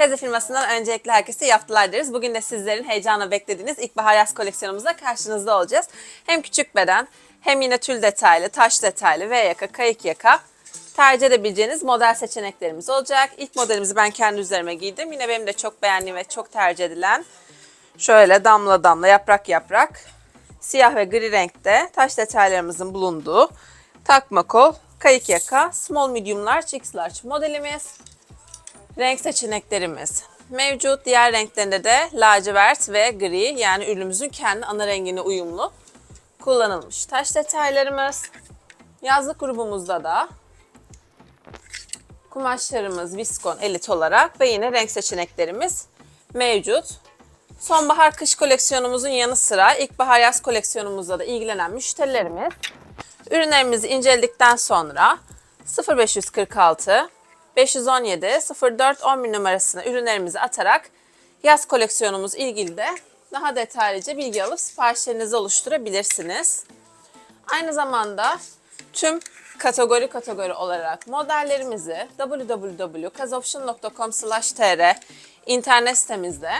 Kaze firmasından öncelikle herkese yaptılar deriz. Bugün de sizlerin heyecanla beklediğiniz ilkbahar yaz koleksiyonumuzda karşınızda olacağız. Hem küçük beden hem yine tül detaylı, taş detaylı, V yaka, kayık yaka tercih edebileceğiniz model seçeneklerimiz olacak. İlk modelimizi ben kendi üzerime giydim. Yine benim de çok beğendiğim ve çok tercih edilen şöyle damla damla, yaprak yaprak, siyah ve gri renkte taş detaylarımızın bulunduğu takma kol, kayık yaka, small medium large, x large modelimiz. Renk seçeneklerimiz mevcut. Diğer renklerinde de lacivert ve gri yani ürünümüzün kendi ana rengine uyumlu kullanılmış taş detaylarımız. Yazlık grubumuzda da kumaşlarımız viskon elit olarak ve yine renk seçeneklerimiz mevcut. Sonbahar kış koleksiyonumuzun yanı sıra ilkbahar yaz koleksiyonumuzda da ilgilenen müşterilerimiz ürünlerimizi inceledikten sonra 0546 517 04 11 numarasına ürünlerimizi atarak yaz koleksiyonumuz ilgili de daha detaylıca bilgi alıp siparişlerinizi oluşturabilirsiniz. Aynı zamanda tüm kategori kategori olarak modellerimizi www.kazofficial.com.tr internet sitemizde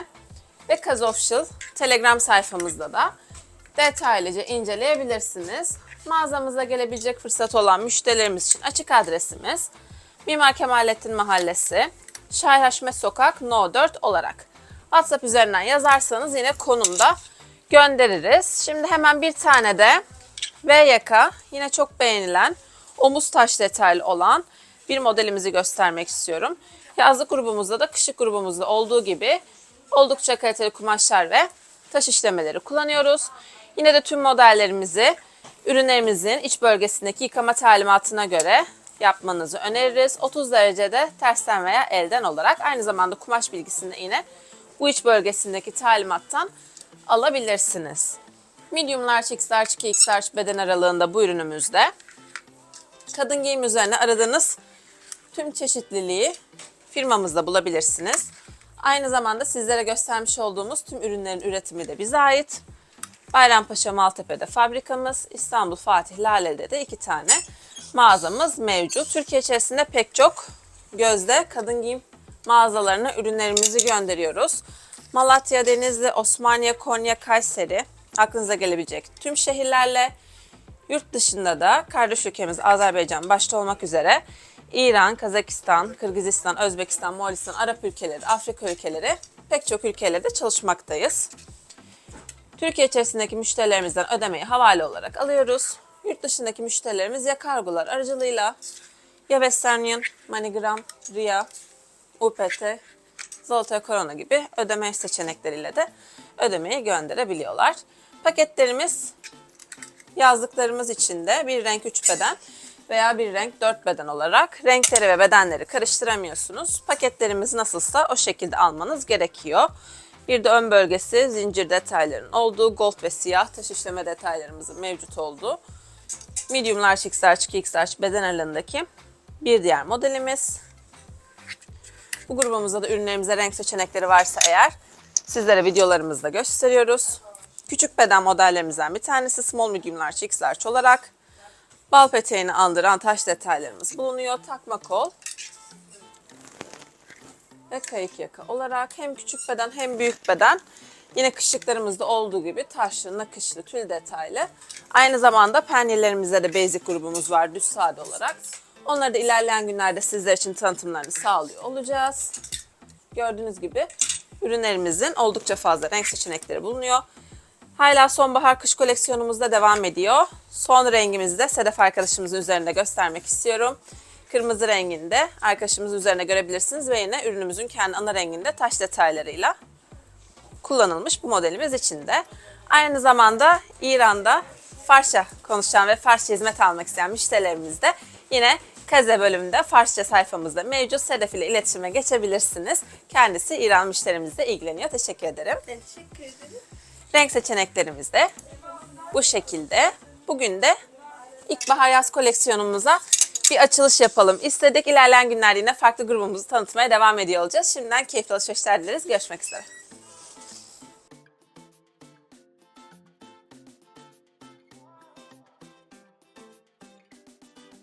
ve Kazofficial Telegram sayfamızda da detaylıca inceleyebilirsiniz. Mağazamıza gelebilecek fırsat olan müşterilerimiz için açık adresimiz Mimar Kemalettin Mahallesi, Şair Haşmet Sokak No 4 olarak. WhatsApp üzerinden yazarsanız yine konumda göndeririz. Şimdi hemen bir tane de V yaka yine çok beğenilen omuz taş detaylı olan bir modelimizi göstermek istiyorum. Yazlık grubumuzda da kışık grubumuzda olduğu gibi oldukça kaliteli kumaşlar ve taş işlemeleri kullanıyoruz. Yine de tüm modellerimizi ürünlerimizin iç bölgesindeki yıkama talimatına göre yapmanızı öneririz. 30 derecede tersten veya elden olarak aynı zamanda kumaş bilgisini yine bu iç bölgesindeki talimattan alabilirsiniz. Medium large, x large, 2x large beden aralığında bu ürünümüzde. Kadın giyim üzerine aradığınız tüm çeşitliliği firmamızda bulabilirsiniz. Aynı zamanda sizlere göstermiş olduğumuz tüm ürünlerin üretimi de bize ait. Bayrampaşa Maltepe'de fabrikamız, İstanbul Fatih Lale'de de iki tane mağazamız mevcut. Türkiye içerisinde pek çok gözde kadın giyim mağazalarına ürünlerimizi gönderiyoruz. Malatya, Denizli, Osmaniye, Konya, Kayseri aklınıza gelebilecek tüm şehirlerle yurt dışında da kardeş ülkemiz Azerbaycan başta olmak üzere İran, Kazakistan, Kırgızistan, Özbekistan, Moğolistan, Arap ülkeleri, Afrika ülkeleri pek çok ülkeyle de çalışmaktayız. Türkiye içerisindeki müşterilerimizden ödemeyi havale olarak alıyoruz. Yurt dışındaki müşterilerimiz ya kargolar aracılığıyla ya Western Union, MoneyGram, RIA, UPT, Zolotay Corona gibi ödeme seçenekleriyle de ödemeyi gönderebiliyorlar. Paketlerimiz yazdıklarımız için de bir renk 3 beden veya bir renk 4 beden olarak renkleri ve bedenleri karıştıramıyorsunuz. Paketlerimiz nasılsa o şekilde almanız gerekiyor. Bir de ön bölgesi zincir detaylarının olduğu, gold ve siyah taş işleme detaylarımızın mevcut olduğu medium large, x large, 2x large beden aralığındaki bir diğer modelimiz. Bu grubumuzda da ürünlerimize renk seçenekleri varsa eğer sizlere videolarımızda gösteriyoruz. Küçük beden modellerimizden bir tanesi small, medium large, x large olarak bal peteğini andıran taş detaylarımız bulunuyor. Takma kol ve kayık yaka olarak hem küçük beden hem büyük beden yine kışlıklarımızda olduğu gibi taşlı, nakışlı, tül detaylı. Aynı zamanda penyelerimize de basic grubumuz var düz sade olarak. Onları da ilerleyen günlerde sizler için tanıtımlarını sağlıyor olacağız. Gördüğünüz gibi ürünlerimizin oldukça fazla renk seçenekleri bulunuyor. Hala sonbahar kış koleksiyonumuzda devam ediyor. Son rengimizi de Sedef arkadaşımızın üzerinde göstermek istiyorum. Kırmızı renginde arkadaşımızın üzerine görebilirsiniz ve yine ürünümüzün kendi ana renginde taş detaylarıyla kullanılmış bu modelimiz içinde. Aynı zamanda İran'da Farsça konuşan ve Farsça hizmet almak isteyen müşterilerimiz de yine Kaze bölümünde Farsça sayfamızda mevcut Sedef ile iletişime geçebilirsiniz. Kendisi İran müşterimizle ilgileniyor. Teşekkür ederim. Teşekkür ederim. Renk seçeneklerimiz de bu şekilde. Bugün de ilkbahar yaz koleksiyonumuza bir açılış yapalım istedik. İlerleyen günlerde yine farklı grubumuzu tanıtmaya devam ediyor olacağız. Şimdiden keyifli alışverişler dileriz. Görüşmek üzere.